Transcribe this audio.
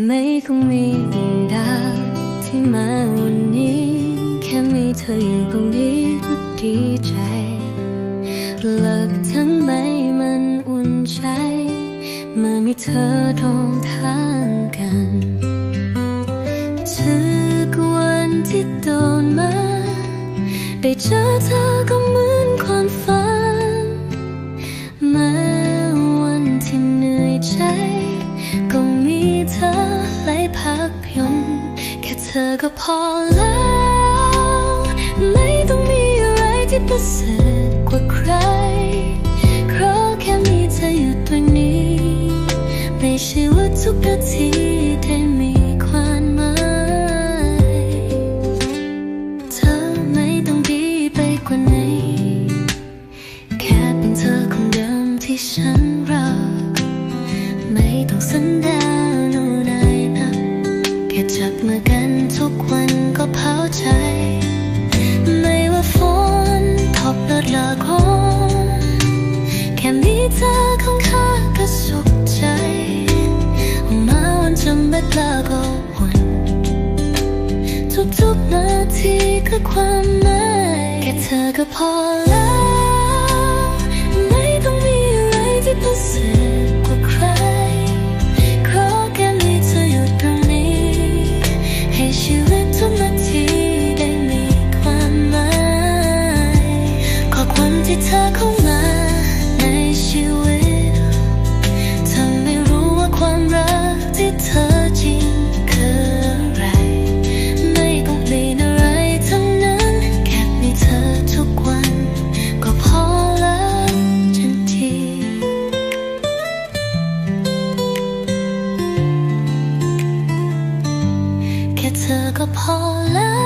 ไม่คงมีดาวที่มาวันนี้ แค่มีเธออยู่ตรงนี้ก็ดีใจเลิกทั้งไม่มันอุ่นใจเมื่อมีเธอตรงทางกันทุกวันที่โดนมา ได้เจอเธอ ธอก็พอแล้ว ไม่ต้องมีอะไรที่พิเศษกว่าใคร เพราะแค่มีเธออยู่ตรงนี้ในชีวิตทุกนาทีได้มีความหมายเธอไม่ต้องดีไปกว่านี้ แค่เป็นเธอคนเดิมที่ฉันรัก ไม่ต้องสัญญา ค่จับมือกันทุกวันก็เผาใจ ไม่ว่าฝนตกเลิศลาคงแค่มีเธอข้างข้าก็สุขใจ มาวันจะไม่กล้าก็วันทุกๆนาทีคือความหมายแค่เธอก็พอแล้ว เข้ามาในชีวิตเธอไม่รู้ว่าความรักที่เธอจริงคืออะไร ไม่ต้องเปลี่ยนอะไรทั้งนั้น แค่มีเธอทุกวัน ก็พอแล้วทันทีแค่เธอก็พอแล้ว